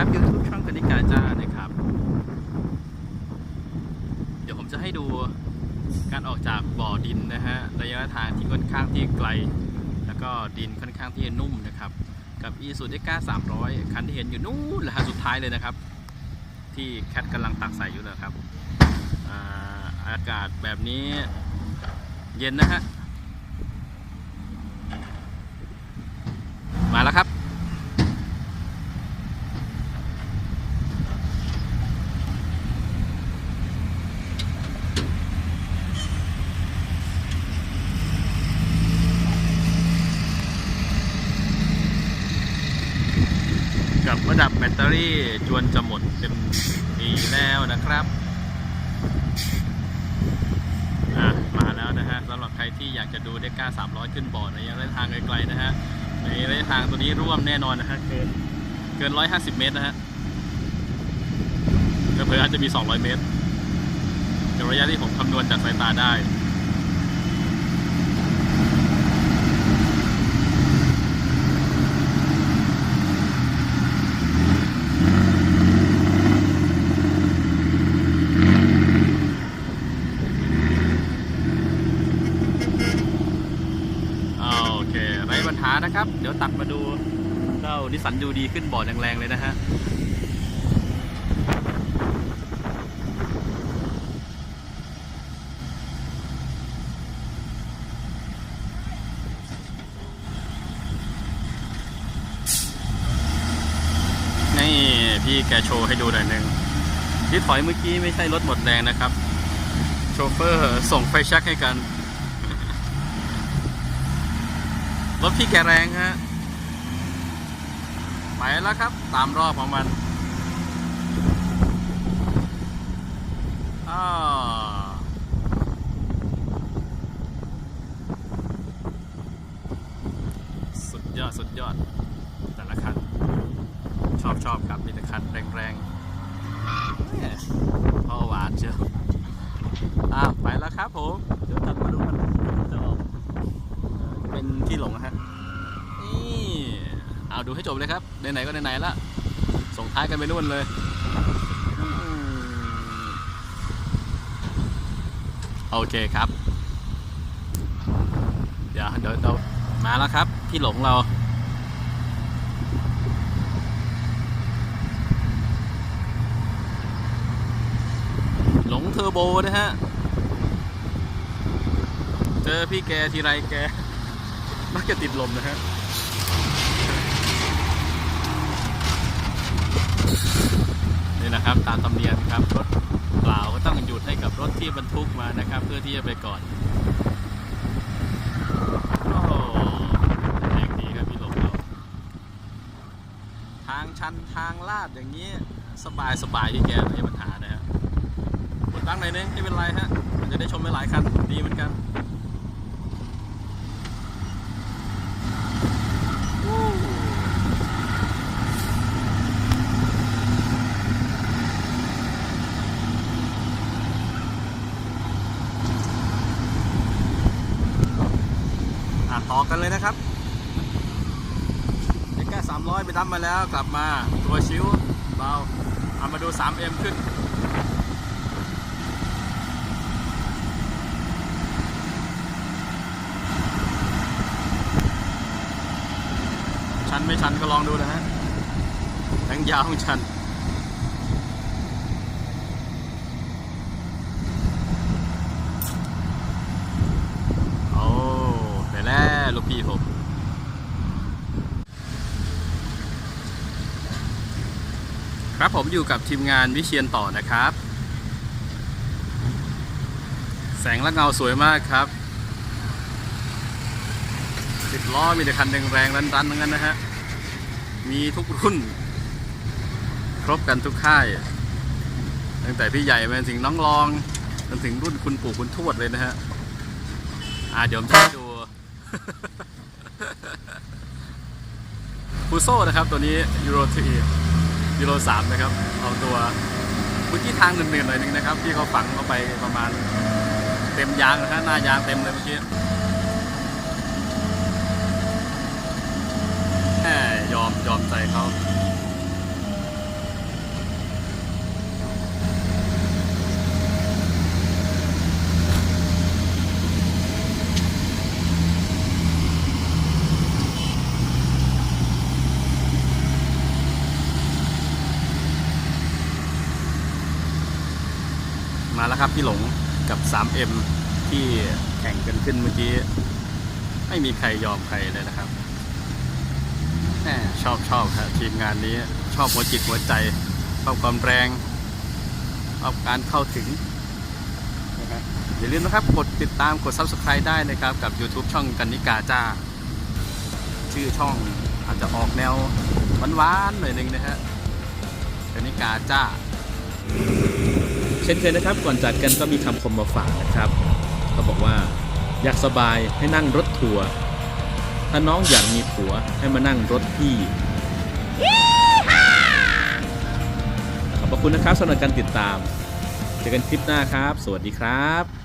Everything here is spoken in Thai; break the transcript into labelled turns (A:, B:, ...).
A: ครับ YouTube ช่องกนิกาจ้านะครับ เดี๋ยวผมจะให้ดูการออกจากบ่อดินนะฮะระยะทางที่ค่อนข้างที่ไกล แล้วก็ดินค่อนข้างที่จะนุ่มนะครับ กับ e s u d e c a 300คันที่เห็นอยู่นู่นแหละฮะสุดท้ายเลยนะครับ ที่แคทกำลังตักใส่อยู่เลยครับอาอากาศแบบนี้เย็นนะฮะ มาแล้วครับ กับระดับแบตเตอรี่จวนจะหมดเต็มทีแล้วนะครับอะมาแล้วนะฮะสำหรับใครที่อยากจะดูเดก้า300 ขึ้นบอร์ดในระยะทางไกลๆนะฮะในระยะทางตัวนี้ร่วมแน่นอนนะฮะเกินเกิน 150 เมตรนะฮะเผื่ออาจจะมี 200 เมตรในระยะที่ผมคำนวณจากสายตาได้ โอเค ไร้ปัญหานะครับ เดี๋ ยวตัดมาดูเจ้านิสันดูดีขึ้นบ่อแรงๆเลยนะฮะนี่พี่แกโชว์ให้ดูหน่อยนึงที่ถอยเมื่อกี้ไม่ใช่รถหมดแรงนะครับ โชเฟอร์ส่งไฟแชักให้กัน รถพี่แกแรงฮะไปแล้วครับตามรอบของมันอ้าสุดยอด สุดยอด แต่ละคัน ชอบชอบครับมีแต่คันแรงๆแหม่พ่อหวานเชียวอ้าวไปแล้วครับผม เดี๋ยวตัดมาดูกัน เป็นที่หลงนะฮะนี่เอาดูให้จบเลยครับไหนๆก็ไหนๆละส่งท้ายกันไปนู่นเลยโอเคครับ เดี๋ยวเดี๋ยวเรามาแล้วครับ ที่หลงเราหลงเทอร์โบนะฮะ เจอพี่แกทีไรแก มักจะติดลมนะฮะนี่นะครับตามธรรมเนียมครับรถเปล่าก็ต้องหยุดให้กับรถที่บรรทุกมานะครับ เพื่อที่จะไปก่อนโอ้แรงดีครับพี่ลมเราทางชันทางลาดอย่างนี้สบายสบายที่แกไม่มีปัญหานะฮะกดตั้งหน่อยนึงไม่เป็นไรฮะมันจะได้ชมหลายคันดีเหมือนกัน อะต่อกันเลยนะครับเด็กแค่300ไปดั้มมาแล้วกลับมาตัวชิวเบาเอามาดู 3M ขึ้นชันไม่ชันก็ลองดูนะฮะทั้งยาวทั้งชัน โอ้ไปแลูกพี่ผมครับผมอยู่กับทีมงานวิเชียนต่อนะครับ แสงและเงาสวยมากครับสิบล้อมีแต่คันแรงๆรันๆทั้งนั้นนะฮะมีทุกรุ่น ครบกันทุกค่าย ตั้งแต่พี่ใหญ่มาถึงน้องรองจนถึงรุ่นคุณปู่คุณทวดเลยนะฮะอ่าเดี๋ยวผมจะดู ฟูโซนะครับตัวนี้ยูโรทียูโรสามนะครับ เอาตัวพื้นที่ทางหนึ่งๆหน่อยหนึงนะครับ ที่เขาฝังเข้าไปประมาณเต็มยางนะฮะหน้ายางเต็มเลยเมื่อกี้แหมยอมยอมใจเขา นะครับพี่หลงกับ 3M ที่แข่งกันขึ้นเมื่อกี้ ไม่มีใครยอมใครเลยนะครับแหมชอบชอบครับทีมงานนี้ชอบหัวจิตหัวใจชอบความแรงชอบการเข้าถึงนะครับอย่าลืมนะครับกดติดตามกด Subscribe ได้นะครับ กับ YouTube ช่องกันนิกาจ้า ชื่อช่องอาจจะออกแนวหวานๆหน่อยหนึงนะฮะกันนิกาจ้า เช่นเคยนะครับก่อนจากกันก็มีคำคมมาฝากนะครับเขาบอกว่าอยากสบายให้นั่งรถทัวร์ถ้าน้องอยากมีผัวให้มานั่งรถพี่ขอบพระคุณนะครับสำหรับการติดตาม เจอกันคลิปหน้าครับ สวัสดีครับ